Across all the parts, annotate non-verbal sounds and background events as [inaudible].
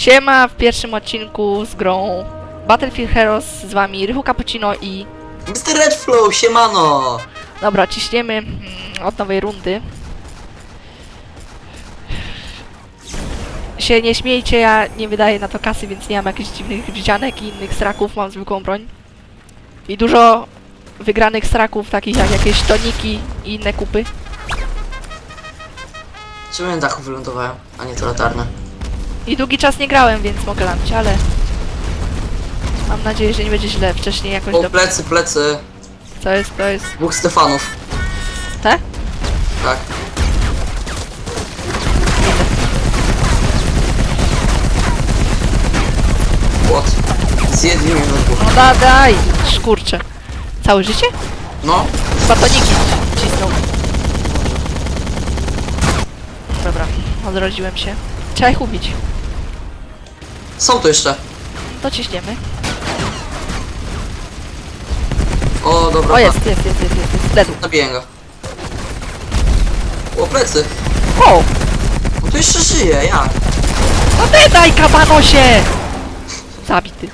Siema w pierwszym odcinku z grą Battlefield Heroes z wami Rychu Cappuccino i... Mr. Redflow, siemano! Dobra, ciśniemy mm, od nowej rundy. Się nie śmiejcie, ja nie wydaję na to kasy, więc nie mam jakichś dziwnych wdzianek i innych straków, mam zwykłą broń. I dużo wygranych straków, takich jak jakieś toniki i inne kupy. Czemu na dachu wylądowałem, a nie to latarne? I długi czas nie grałem, więc mogę lamić, ale... Mam nadzieję, że nie będzie źle. Wcześniej jakoś O, do... plecy, plecy. Co jest, to jest... Dwóch Stefanów. Te? Tak. What? Zjedli mnie dwóch. No da, daj! Szkurcze. Całe życie? No, Batoniki cisną. Dobra, odrodziłem się. Trzeba ich ubić. są tu jeszcze. To ciśniemy. O, dobra. O, jest, jest, jest, jest, jest, jest. Dedu. Zabiję go. O, plecy. O! On tu jeszcze żyje, jak? No ty daj, kabanosie! Zabity.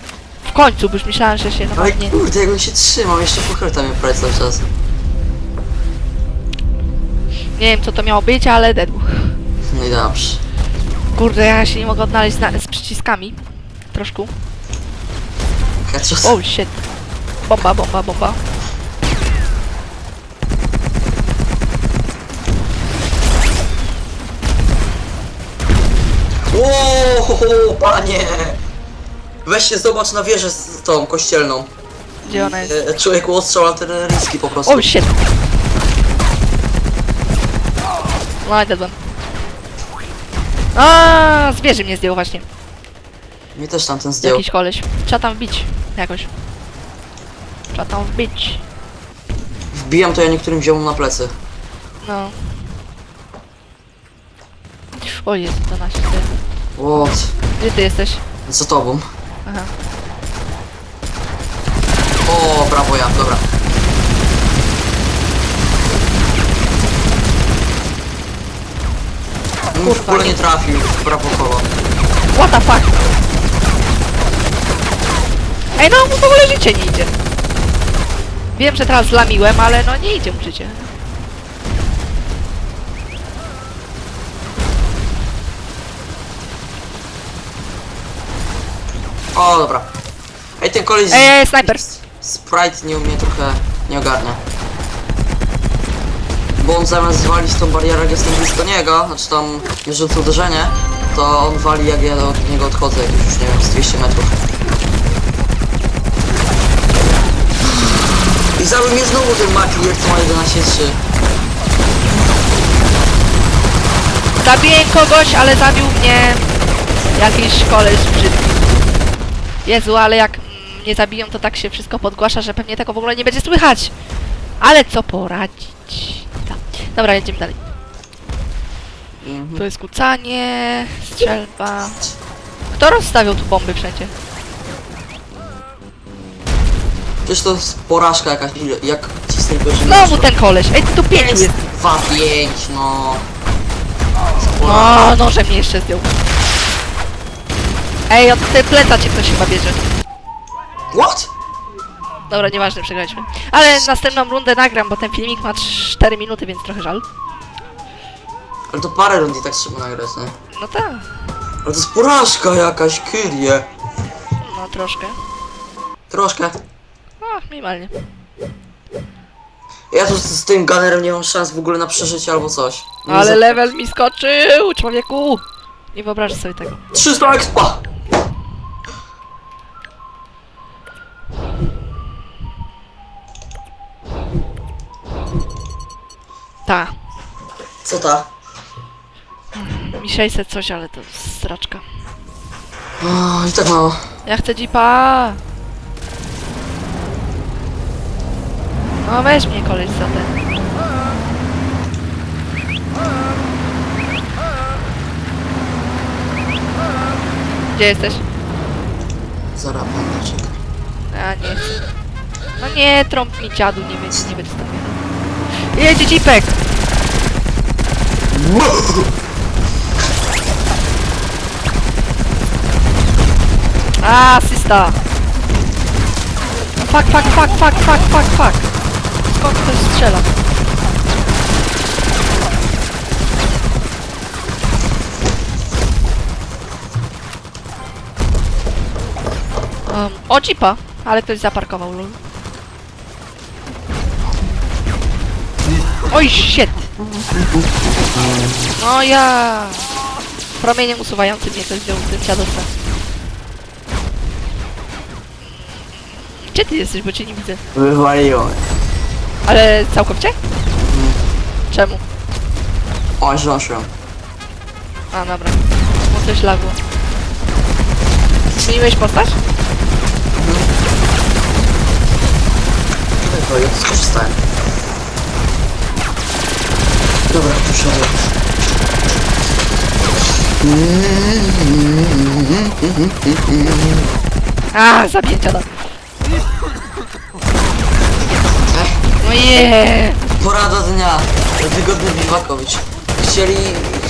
W końcu, bo już myślałem, że się Ale normalnie... kurde, jak on się trzymał, jeszcze pochyta mnie prawie cały czas. Nie wiem, co to miało być, ale dedu. No i dobrze. Kurde, ja się nie mogę odnaleźć na, z przyciskami. Troszkę. Headshot. Oh shit. Bomba, bomba, bomba. Ło, panie! Weź się zobacz na wieżę z tą kościelną. Gdzie ona jest? E, człowieku ostrzał artyleryjski po prostu. Oh shit. No i dedłem. A, z wieży mnie zdjął właśnie. Mnie też tamten zdjął. Jakiś koleś. Trzeba tam wbić. Jakoś. Trzeba tam wbić. Wbijam to ja niektórym ziomom na plecy. No. O jest, 12. What? Gdzie ty jesteś? Za tobą. Aha. O, brawo ja, dobra. Mm, W Kurwa, ogóle nie. trafił, brawo koło. What the fuck? Ej, no mu w ogóle życie nie idzie. Wiem, że teraz zlamiłem, ale no nie idzie mu życie. O, dobra. Ej, ten koleś z... Ej, ej, snajper! Sprite nie umie trochę, nie ogarnia. Bo on zamiast zwalić tą barierę, jak jestem blisko niego, znaczy tam mierząc uderzenie, to on wali jak ja od niego odchodzę, jak już nie wiem, z 200 metrów. I zabił mnie znowu ten Maciujer, co ma 11-3. Zabiję kogoś, ale zabił mnie jakiś koleś brzydki. Jezu, ale jak mnie zabiją, to tak się wszystko podgłasza, że pewnie tego w ogóle nie będzie słychać. Ale co poradzić? Dobra, jedziemy dalej. Mhm. To jest kucanie, strzelba. Kto rozstawiał tu bomby wszędzie? Przecież to jest porażka jakaś, ile- jak cisnę go, że Znowu ten koleś! Ej, tu pięciu jest! 2-5, no. No, noże mnie jeszcze zdjął. Ej, od tej pleca cię ktoś chyba bierze. What? Dobra, nieważne, przegraliśmy. Ale następną rundę nagram, bo ten filmik ma 4 minuty, więc trochę żal. Ale to parę rund i tak trzeba nagrać, nie? No tak, Ale to jest porażka jakaś, kyrie. no troszkę. Troszkę. O, minimalnie. Ja tu z, z tym gunnerem nie mam szans w ogóle na przeżycie albo coś. Nie Ale za- level mi skoczył, człowieku! Nie wyobrażasz sobie tego. 300 expa! Ta, Co ta? mi 600 coś, ale to straczka. O, i tak mało. Ja chcę jeepa! No weź mnie koleś za ten. Gdzie jesteś? Zaraz pan czeka. A nie. No nie, trąb mi dziadu, nie będzie, nie będę stawiał. Jedzie jeepek! A, asysta! Fuck, fuck, fuck, fuck, fuck, fuck, fuck! Skąd ktoś strzela? Um, o, jeepa! Ale ktoś zaparkował, lol. Oj, shit! No ja... Promieniem usuwającym mnie ktoś wziął tym siadowcem. Gdzie ty jesteś, bo cię nie widzę? Wywaliłem. Ale całkowicie? Czemu? O, zdążyłem. A, dobra. Bo coś lagło. Zmieniłeś postać? To ja skorzystałem. Dobra, przyszedłem. A, zabiję cię, Ech, No je. porada dnia. Wygodny biwakowicz. Chcieli,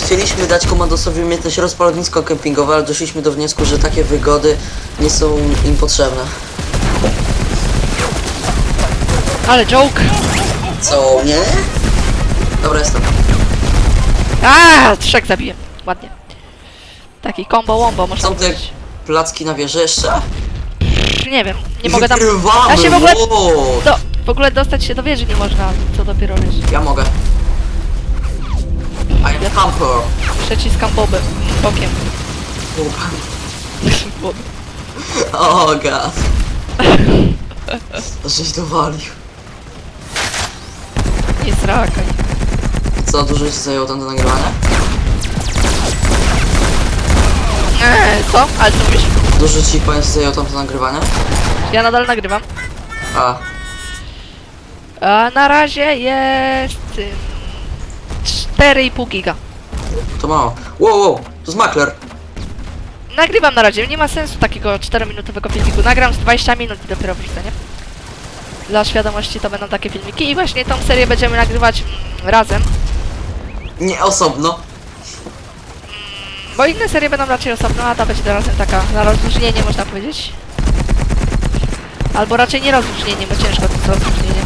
chcieliśmy dać komandosowi umiejętność rozpalownictwo kempingowe, ale doszliśmy do wniosku, że takie wygody nie są im potrzebne. Ale joke. Co, nie? Dobra, jestem. A, trzech zabiłem. Ładnie. Taki combo wombo można Są te powiedzieć. placki na wieży jeszcze? Pff, Nie wiem, nie mogę tam... Wygrywamy, Ja się w ogóle... wow. Do, w ogóle dostać się do wieży nie można, co dopiero wiesz. Ja mogę. I'm camper. Przeciskam bobem, bokiem. [laughs] O god. [laughs] Żeś dowalił. Nie srakaj. Co, dużo ci zajęło tam to nagrywanie? Eee, co? Ale co mówisz? Dużo ci powiem zajęło tam to nagrywanie? Ja nadal nagrywam. A, A na razie jest... ym, 4,5 giga. to mało. Wow, wow, to jest makler. Nagrywam na razie, nie ma sensu takiego 4-minutowego filmiku. Nagram z 20 minut i dopiero wrzucę, nie? Dla świadomości to będą takie filmiki i właśnie tą serię będziemy nagrywać mm, razem. Nie osobno. Bo inne serie będą raczej osobno, a ta będzie razem taka na rozluźnienie można powiedzieć. Albo raczej nie rozluźnienie, bo ciężko to jest rozluźnienie.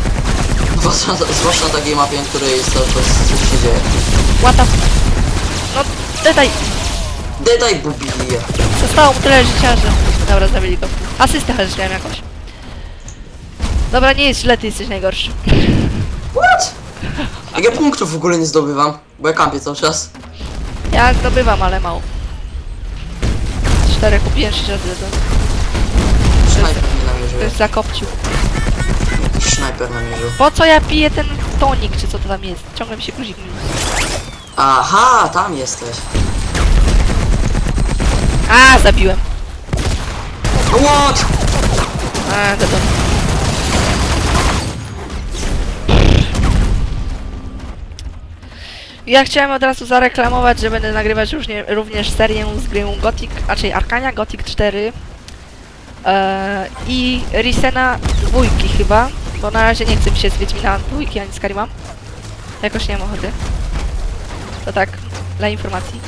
Zwłaszcza, zwłaszcza na takiej mapie, na której jest czas coś się dzieje. The... No, daj, Daj bubije. zostało mu tyle życia, że... Dobra, zabili go. Asystę chociaż miałem jakąś. Dobra, nie jest źle, ty jesteś najgorszy. What? Jak ja punktów w ogóle nie zdobywam, bo ja kampię cały czas. Ja zdobywam, ale mało. Cztery kupiłem, sześć razy jeden. Snajper mnie namierzył. Ktoś zakopcił. Jakiś namierzył. Po co ja piję ten tonik, czy co to tam jest? Ciągle mi się guzik myli. Aha, tam jesteś. A, zabiłem. What? A, dobra. Ja chciałem od razu zareklamować, że będę nagrywać również serię z gry Gothic, a czyli Arkania, Gothic 4 e, i Risena dwójki chyba, bo na razie nie chcę mi się z Wiedźmina dwójki ani z. Jakoś nie mam ochoty. To tak, dla informacji.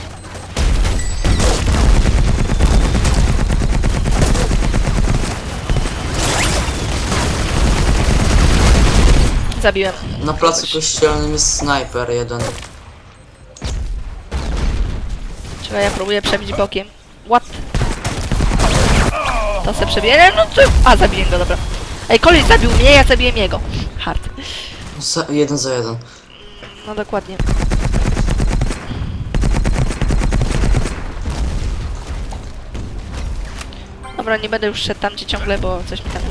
Zabiłem. Na placu kościelnym jest snajper jeden. Czekaj, ja próbuję przebić bokiem. What? To se przebiję. No co? A, zabiję go, dobra. Ej, koleś zabił mnie, ja zabiłem jego. Hard. Za, jeden za jeden. No dokładnie. Dobra, nie będę już szedł tam gdzie ciągle, bo coś mi tam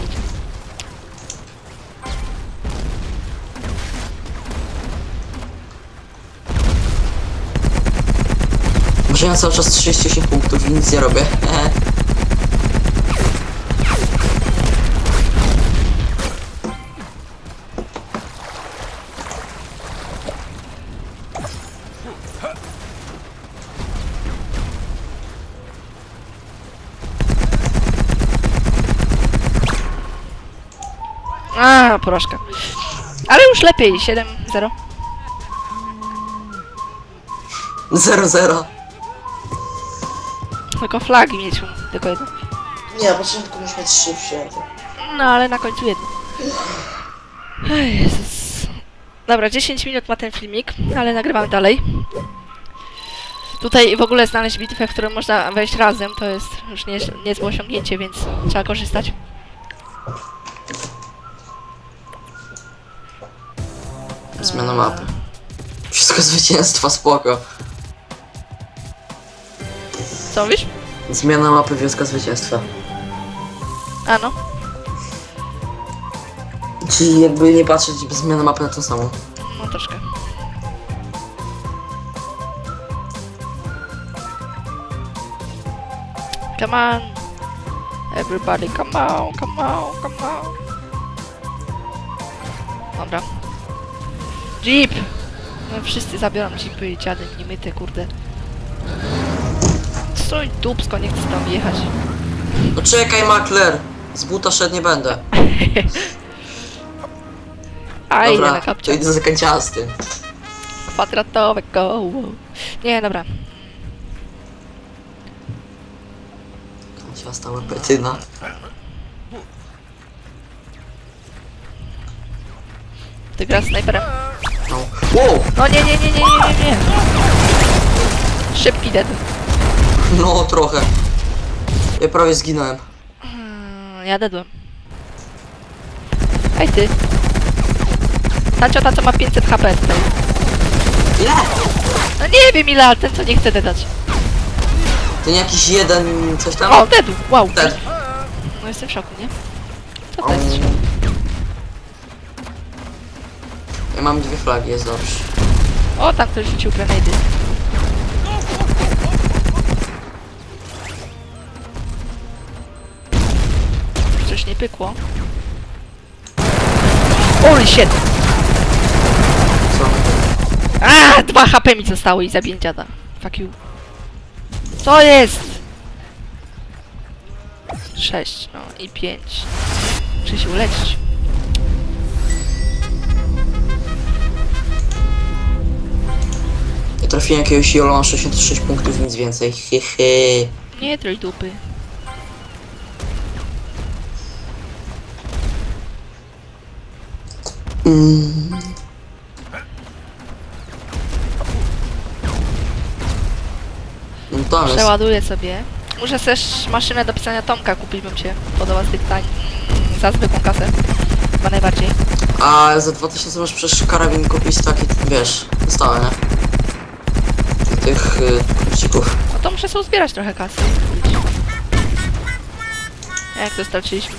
ja cały czas 38 punktów i nic nie robię. A, porażka. Ale już lepiej, 7-0. 0-0. Tylko flagi mieć, tylko jedno. Nie, na początku mieliśmy trzy przyjęte. No, ale na końcu jedno. Ej, Jezus. Dobra, 10 minut ma ten filmik, ale nagrywamy dalej. Tutaj w ogóle znaleźć bitwę, w którą można wejść razem, to jest już nie, niezłe osiągnięcie, więc trzeba korzystać. Zmiana mapy. Wszystko zwycięstwa, spoko. Co mówisz? Zmiana mapy, wioska zwycięstwa. A no. Czyli jakby nie patrzeć, zmiana mapy na to samo. No troszkę. Come on. Everybody, come on, come on, come on. Dobra. Jeep! No, wszyscy zabiorą jeepy i dziady niemyte, kurde. Stój dupsko, nie chcę tam jechać. No czekaj, Makler! Z buta szedł nie będę. [laughs] A Dobra, na to kapcie? idę za kanciastym. Kwadratowe koło. Nie, dobra. Kanciasta łepetyna. Ty grasz snajperem. No. Wow! No nie, nie, nie, nie, nie, nie, nie. Szybki dead. [laughs] No, trochę. Ja prawie zginąłem. Mm, Ja dedłem. Ej ty. Ta ciota co ma 500 HP tutaj. Ile? No nie wiem ile, ale ten co nie chce dedać. To nie jakiś jeden coś tam? O, dedu, wow. Ten. No jestem w szoku, nie? Co to jest? Ja mam dwie flagi, jest dobrze. O, tam ktoś rzucił grenady. Coś nie pykło. Holy shit! Co? A, dwa HP mi zostało i zabiję dziada. Fuck you. Co jest? Sześć, no i pięć. Muszę się uleczyć. Ja trafiłem jakiegoś mam 66 punktów, nic więcej. Hehe. Nie trój dupy. No tam jest. Przeładuję sobie. Muszę też maszynę do pisania Tomka kupić, bym się podoba z tych tań. mm, Za zwykłą kasę. Chyba najbardziej. A za 2000 masz przecież karabin kupić taki, wiesz, stałe, nie? Tych y, kluczyków. No to muszę sobie zbierać trochę kasy. Jak to straciliśmy?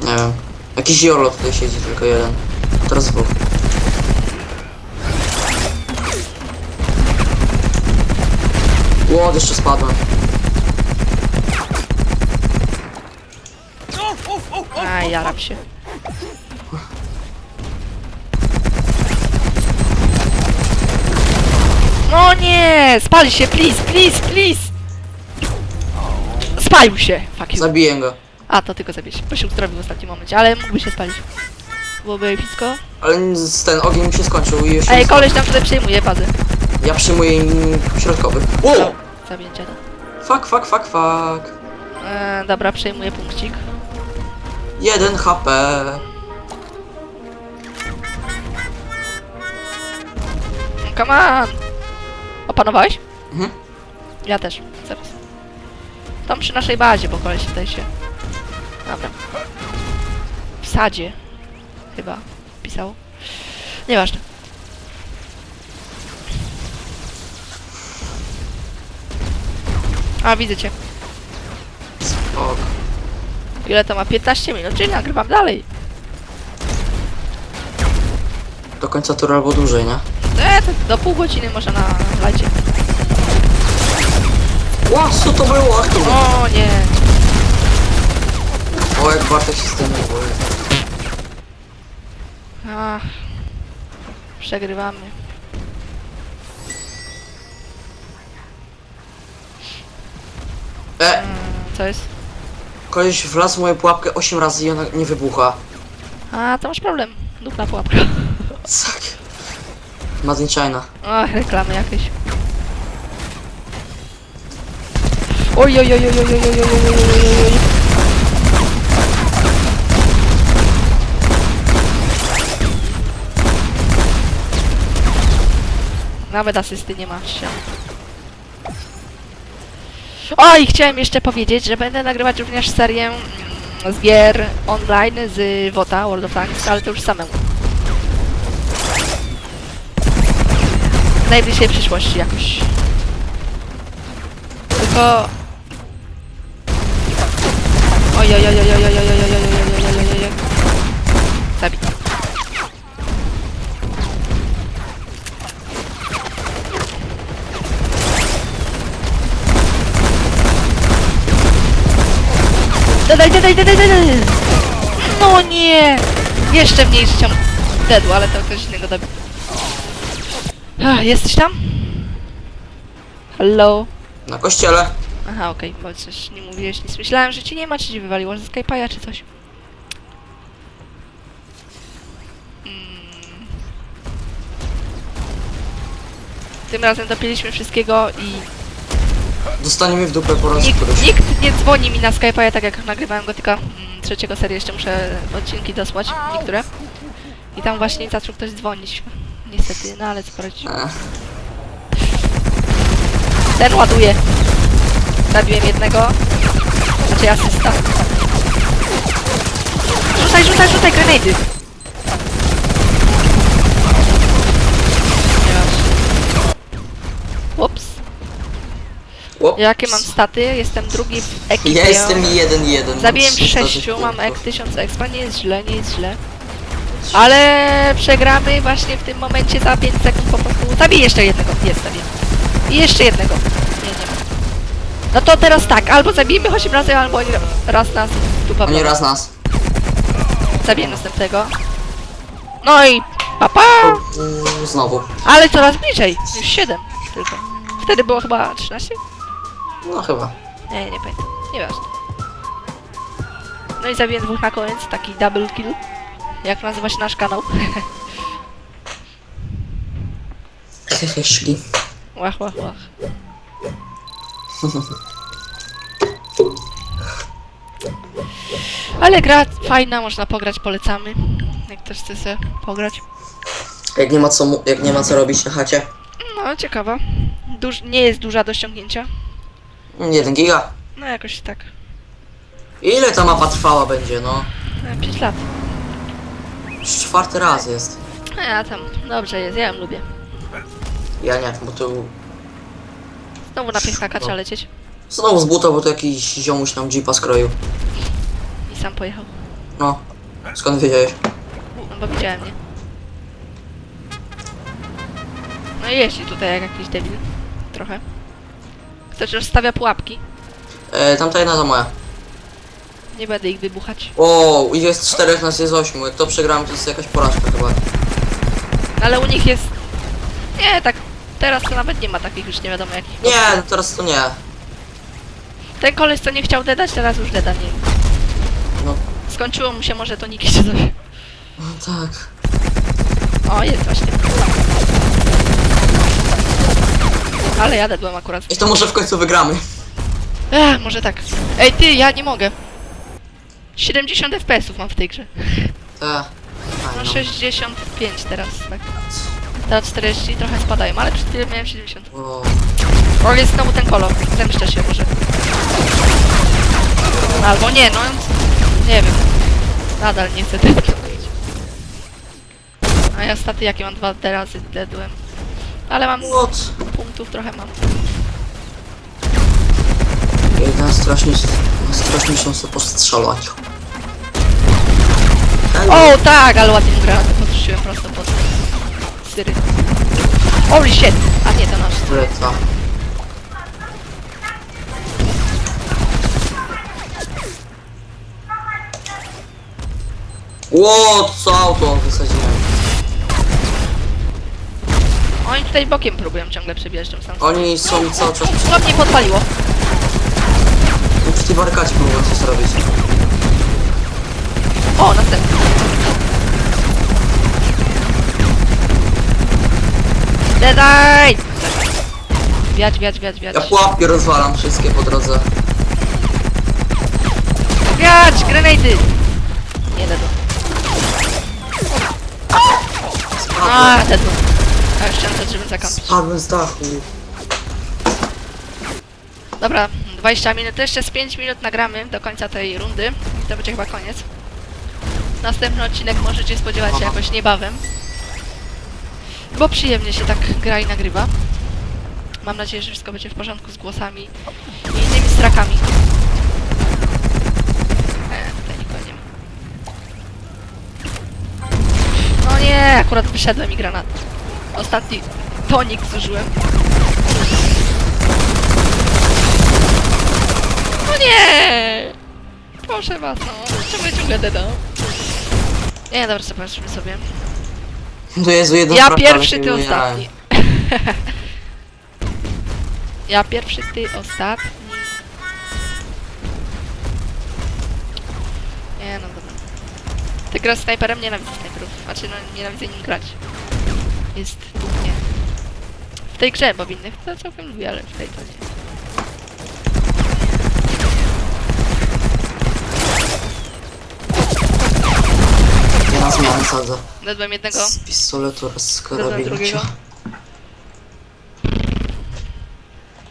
Nie wiem. Jakiś Jolo tutaj siedzi, tylko jeden. Teraz dwóch. Łod, jeszcze spadłem. A, jaram się. No nie! Spali się, please, please, please! Spalił się! Fuck you. Zabiję go. A, to tylko. Bo się uzdrowił w ostatnim momencie, ale mógłby się spalić. Byłoby epicko. Ale z- ten ogień mi się skończył i już... Ej, koleś tam tutaj przejmuje bazę. Ja przyjmuję im środkowy. Wow! Zabięcie, no. Fuck, fuck, fuck, fuck. E, dobra, przejmuję punkcik. Jeden HP. Come on! Opanowałeś? Mhm. Ja też, zaraz. Tam przy naszej bazie, bo koleś tutaj się... Dobra. W sadzie. Chyba pisał. Nieważne. A, widzę cię. Spoko. Ile to ma? 15 minut, czyli nagrywam dalej. Do końca tury albo dłużej, nie? E, to do pół godziny może na lajcie. Ła, co to było? O nie. O, jak Bartek się z tym. Ach. Przegrywamy. E, Mm, co jest? koleś wlazł w moją pułapkę 8 razy i ona nie wybucha. A, to masz problem. Dupna pułapka. Sak. Made in China. Ach, reklamy jakieś. Oj, oj, oj, oj, oj, oj, oj, oj, oj, oj, oj, oj. Nawet asysty nie ma się. O i chciałem jeszcze powiedzieć, że będę nagrywać również serię mm, z gier online z WOTA, World of Tanks, ale to już samemu. W najbliższej przyszłości jakoś. Tylko... Oj, oj, oj, oj, oj, oj, oj, oj, oj, oj, oj, oj, oj, oj, oj. Zabij. Dodaj, dodaj, dodaj, dodaj! No nie! Jeszcze mniej życia dedł, ale to ktoś innego dobił. Ach, Jesteś tam? Hello? Na kościele. Aha, okej, bo coś nie mówiłeś nic. Myślałem, że ci nie ma, czy ci wywaliło ze Skype'a czy coś. Mm. Tym razem dopiliśmy wszystkiego i Dostanie w dupę po raz nikt, któryś. nikt nie dzwoni mi na Skype'a, tak jak nagrywałem go tylko mm, trzeciego serii, jeszcze muszę odcinki dosłać, niektóre. I tam właśnie zaczął ktoś dzwonić. Niestety, no ale co poradzić. Ech. Ten ładuje. Zabiłem jednego. Znaczy asysta. Rzucaj, rzucaj, rzucaj grenady. Jakie mam staty? Jestem drugi w ekipie. Ja jestem jeden jeden. Zabiłem sześciu, mam ek 1000 expa, nie jest źle, nie jest źle. Ale przegramy właśnie w tym momencie za 5 sekund po prostu. Zabij jeszcze jednego, jest zabiję. I jeszcze jednego. Nie, nie ma. No to teraz tak, albo zabijmy 8 razy, albo oni raz nas tu Oni raz nas. Zabiję następnego. No i papa! Uuu, Znowu. Ale coraz bliżej, już 7 tylko. Wtedy było chyba 13? No chyba. Nie, nie pamiętam. Nieważne. No i zabiję dwóch na koniec, taki double kill. Jak nazywa się nasz kanał? Hehe, szli. łach, łach, łach. [laughs] Ale gra fajna, można pograć, polecamy. Jak ktoś chce sobie pograć. Jak nie ma co, mu- jak nie ma co robić na chacie. No, ciekawa. Duż, nie jest duża do ściągnięcia. Jeden giga. No, jakoś tak. Ile ta mapa trwała będzie, no? No, 5 lat. Już czwarty raz jest. A ja tam, dobrze jest, ja ją lubię. Ja nie, bo tu... Znowu na piechaka trzeba lecieć. Znowu z buta, bo tu jakiś ziomuś nam jeepa skroił. I sam pojechał. No. Skąd wiedziałeś? No bo widziałem, nie? No i jeździ tutaj jak jakiś debil. Trochę. Ktoś rozstawia pułapki. E, tamta jedna to moja. Nie będę ich wybuchać. O, jest czterech, nas jest ośmiu. Jak to przegrałem, to jest jakaś porażka chyba. Ale u nich jest... Nie, tak... Teraz to nawet nie ma takich już nie wiadomo jakich. Nie, no teraz to nie. Ten koleś co nie chciał dedać, teraz już deda nie. No, Skończyło mu się może to nikt czy coś. no tak. O, jest właśnie. Ale ja dedłem akurat. I to może w końcu wygramy. Ech, może tak. Ej ty, ja nie mogę. 70 FPS-ów mam w tej grze. No Fajno. 65 teraz, tak. Teraz 40 trochę spadają, ale przed chwilą miałem 70. O, O, jest znowu ten kolor. Zemszczę się może. Albo nie, no. Nie wiem. Nadal nie chcę tego robić. A ja staty jakie mam dwa razy dedłem. Ale mam What? punktów trochę mam. Jeden strasznie, strasznie się sobie postrzelać. O tak, ale ładnie granaty podrzuciłem prosto pod syry. Holy shit! A nie, to nasz. Treta. Ło, co auto wysadziłem. Oni tutaj bokiem próbują ciągle przebijać tą samą. Oni są cały czas Co mnie podpaliło? przy tej barykacie próbują coś zrobić. O, następny. Deadeye! Wiać, wiać, wiać, wiać. Ja pułapki rozwalam wszystkie po drodze. Wiać, grenady! Nie dedu. A, dedu. A już chciałem żeby zakampić. spadłem z dachu. Dobra, 20 minut, to jeszcze z 5 minut nagramy do końca tej rundy i to będzie chyba koniec. Następny odcinek możecie spodziewać się jakoś niebawem. Bo przyjemnie się tak gra i nagrywa. Mam nadzieję, że wszystko będzie w porządku z głosami i innymi strakami. E, tutaj nikogo nie ma. No nie, akurat wyszedłem i granat. Ostatni tonik zużyłem. No nie! Proszę was, no. Czemu ja ciągle dedam? Nie, dobra, zobaczmy sobie. To Jezu, jeden Ja frag pierwszy, ty ostatni. ja pierwszy, ty ostatni. Nie no, dobra. Ty grasz snajperem? Nienawidzę snajperów. Znaczy, no, nienawidzę nim grać. Jest dumnie. W tej grze, bo w innych to całkiem lubię, ale w tej to nie. Ja na zmianę sadzę. Dedłem jednego. Z pistoletu oraz z karabinu.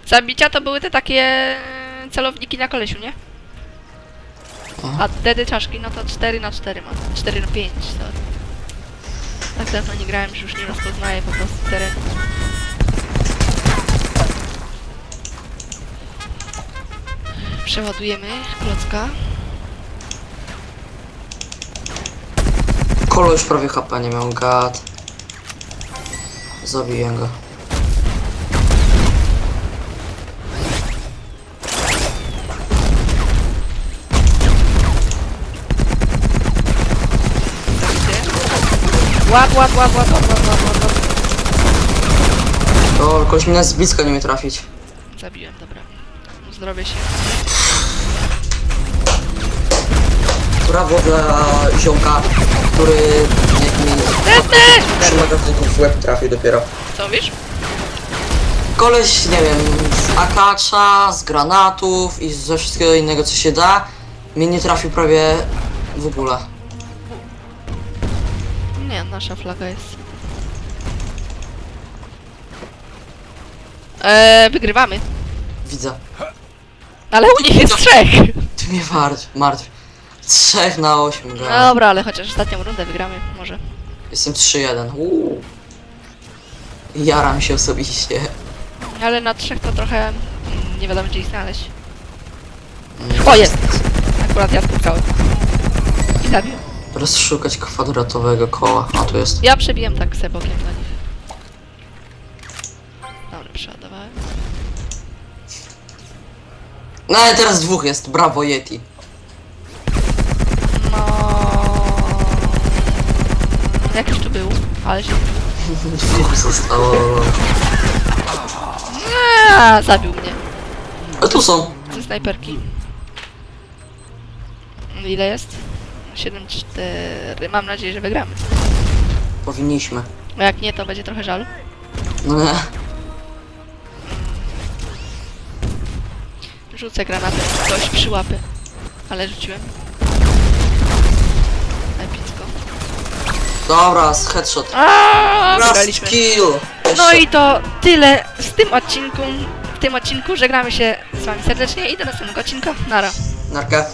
Zabicia to były te takie celowniki na kolesiu, nie? A dedy czaszki, no to 4 na 4 mam. 4 na 5 to. Tak dawno nie grałem, że już nie rozpoznaję po prostu terenu. Przeładujemy klocka. Kolo już prawie HP nie miał, gad. Zabiję go. Łap, łap, łap, łap, łap, łap, łap, łap, łap. To kogoś mnie z bliska nie mnie trafić. Zabiłem, dobra. Zdrowie się. Brawo dla ziomka, który jak mi Dedny! trzy magazynków w łeb trafił dopiero. Co wiesz? Koleś, nie wiem, z akacza, z granatów i ze wszystkiego innego co się da, mnie nie trafił prawie w ogóle. Nie, nasza flaga jest. Eee, wygrywamy. Widzę. Ale u nich jest trzech. Ty mnie martw, martw. 3 na 8 No gra. dobra, ale chociaż ostatnią rundę wygramy, może. Jestem 3-1. Uuu. Jaram się osobiście. Ale na trzech to trochę mm, nie wiadomo gdzie ich znaleźć. Mm, O, jest! Akurat ja spotkałem. I zabił. Teraz szukać kwadratowego koła. A tu jest. Ja przebiłem tak se bokiem dla nich. Dobra, przeładowałem. No ale teraz dwóch jest. Brawo Yeti. No... Jakiś tu był, ale się... Dwóch zostało. Eee, zabił mnie. A tu są. Ze snajperki. Ile jest? 7-4. Mam nadzieję, że wygramy. Powinniśmy. A jak nie, to będzie trochę żal. No nie. Rzucę granatem w coś przy łapy. Ale rzuciłem. Epicko. Dobra, z headshot. Aaaa, wygraliśmy. kill. No i to tyle w tym odcinku. W tym odcinku żegnamy się z wami serdecznie i do następnego odcinka. Nara. Narka.